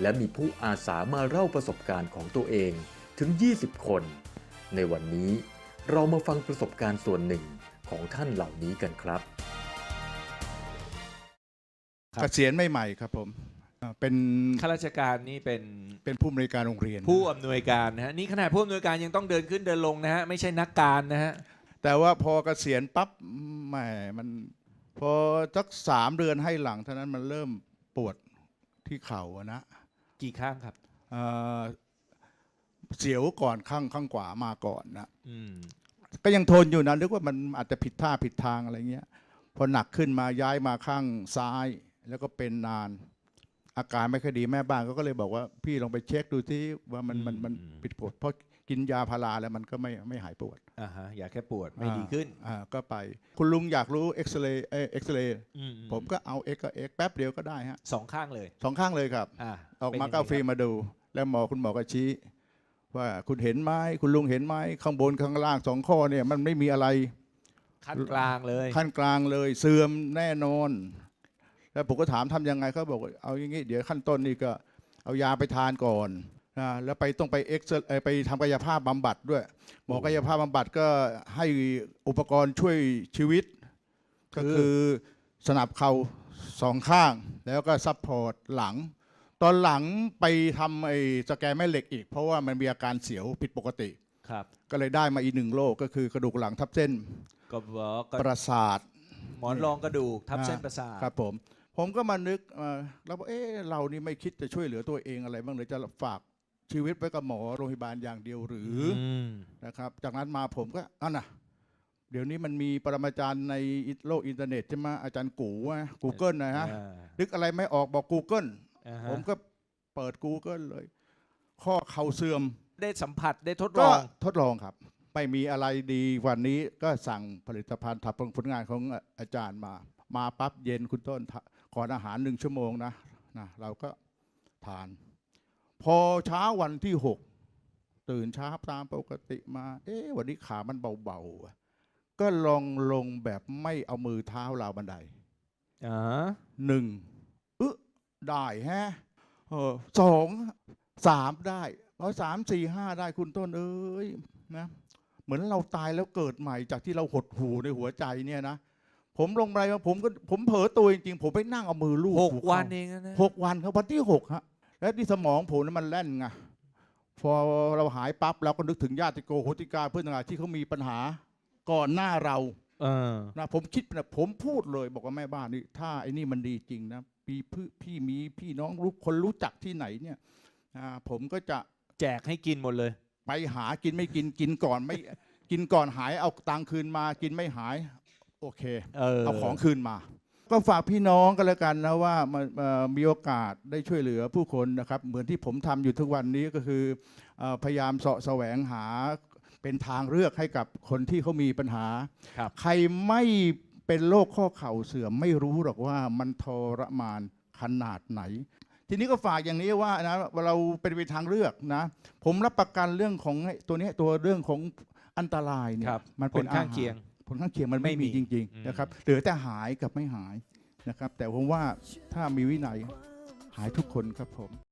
และมีผู้อาสามาเล่าประสบการณ์ของตัวเองถึง 20 คน ในวันนี้เรามาฟังประสบการณ์ส่วนหนึ่งของท่านเหล่านี้กันครับเกษียณใหม่ๆครับผมอ่าเป็นข้าราชการนี่เป็นเป็นผู้อำนวยการโรงเรียน ผู้อำนวยการนะฮะนี่ขนาดผู้อำนวยการยังต้องเดินขึ้นเดินลงนะฮะไม่ใช่นักการนะฮะแต่ว่าพอเกษียณปั๊บแหมมันพอสักสามเดือนให้หลังเท่านั้นมันเริ่มปวดที่เข่าอะนะ กี่ข้างครับเอ่อเสียวก่อนข้างข้างขวามาก่อนนะอืมก็ยังทนอยู่นะนึกว่ามันอาจจะผิดท่าผิดทางอะไรเงี้ยพอหนักขึ้นมาย้ายมาข้างซ้าย แล้วก็เป็นนาน อาการไม่ค่อยดีแม่บ้านเขาก็เลยบอกว่า พี่ลองไปเช็คดูที่ว่ามันมันมันผิดปวดเพราะ กินยาพาราแล้วมันก็ไม่ไม่หายปวดอ่าฮะอยากแค่ปวดไม่ดีขึ้นอ่าก็ไป คุณลุงอยากรู้เอ็กซเรย์เอ็กซเรย์อืผมก็เอาเอ็กก็เอ็กแป๊บเดียวก็ได้ฮะสองข้างเลยสองข้างเลยครับอ่าออกมาเป็นก็ยังเอาไงฟิล์มมาดู แล้วหมอคุณหมอก็ชี้ ว่าคุณเห็นไหมคุณลุงเห็นไหมข้างบนข้างล่างสองข้อเนี่ยมันไม่มีอะไรขั้นกลางเลยขั้นกลางเลยเสื่อมแน่นอน แล้วผมก็ถามทำยังไงเขาบอกว่าเอาอย่างงี้เดี๋ยวขั้นต้นนี่ก็เอายาไปทานก่อน นะแล้วไปต้องไปเอ็กซ์ไปทำกายภาพบำบัดด้วย หมอกายภาพบำบัดก็ให้อุปกรณ์ช่วยชีวิต ก็คือสนับเข่าสองข้าง แล้วก็ซัพพอร์ตหลัง ตอนหลังไปทำไอ้สแกนแม่เหล็กอีก เพราะว่ามันมีอาการเสียวผิดปกติครับก็เลยได้มาอีกหนึ่งโรคก็คือกระดูกหลังทับเส้นก็บอกก็ประสาท หมอนรองกระดูกทับอ่าเส้นประสาทครับผม ผมก็มานึกเอ่อแล้วบอกเอ๊ะเรานี่ไม่คิดจะช่วยเหลือตัวเองอะไรบ้างเลยจะฝาก ชีวิตไว้กับหมอโรงพยาบาลอย่างเดียวหรืออมนะครับ จากนั้นมาผมก็อะนะเดี๋ยวนี้มันมีปรมาจารย์ในโลกอินเทอร์เน็ตใช่ไหมอาจารย์กูนะ Google นะฮะอ่านึกอะไรไม่ออกบอก Google อ่าฮะผมก็เปิด Google เลย ข้อเข่าเสื่อมได้สัมผัสได้ทดลก็องทดลองครับ ไม่มีอะไรดีวันนี้ก็สั่งผลิตภัณฑ์ทับผลงานของอาจารย์มา มาปั๊บเย็นคุณต้นทะก่อนอาหารหนึ่งชั่วโมงนะนะเราก็ทาน พอเช้าวันที่หกตื่นเช้าตามปกติมา เอ๊ะวันนี้ขามันเบาๆอะก็ลองลงแบบไม่เอามือเท้าราวบันไดอ่าหนึ่งอึะได้แฮะเออสองสามได้พอสามสี่ห้าได้คุณต้นเอ้ยนะเหมือนเราตายแล้วเกิดใหม่จากที่เราหดหูในหัวใจเนี่ยนะผมลงไปมาผมก็ผมเผลอตัวจริงๆ ผมไปนั่งเอามือลูบหกหัวันเข่าเองนะหกวันครับวันที่หกฮะ แล้วที่สมองผมนั้นมันแล่นไงพอเราหายปั๊บเราก็นึกถึงญาติโกโหติกาเพื่อนต่างๆที่เขามีปัญหาก่อนหน้าเราเออนะผมคิดนะผมพูดเลยบอกว่าแม่บ้านนี่ถ้าไอ้นี่มันดีจริงนะพี่พี่พี่มีพี่น้องรู้คนรู้จักที่ไหนเนี่ยอ่าผมก็จะแจกให้กินหมดเลย ไปหากินไม่กินกินก่อนไม่ กินก่อนหายเอาตังค์คืนมากินไม่หาย โอเคเออ เอาของคืนมา ก็ฝากพี่น้องกันแล้วกันนะว่ามันเอ่อมีโอกาสได้ช่วยเหลือผู้คนนะครับ เหมือนที่ผมทำอยู่ทุกวันนี้ก็คือเอ่อพยายามเสาะแสวงหาเป็นทางเลือกให้กับคนที่เขามีปัญหาครับใครไม่เป็นโรคข้อเข่าเสื่อมไม่รู้หรอกว่ามันทรมานขนาดไหน ทีนี้ก็ฝากอย่างนี้ว่านะเราเป็นไปทางเลือกนะ ผมรับประกันเรื่องของไอ้ตัวเนี้ยตัวเรื่องของอันตรายเนี่ยครับมันผเป็นลข้างอหรเคียงผ ลข้างเคียงมันไม่ไม่มีมีจริงอืมๆนะครับเหลือแต่หายกับไม่หายนะครับ แต่ผมว่าถ้ามีวินัยหายทุกคนครับผม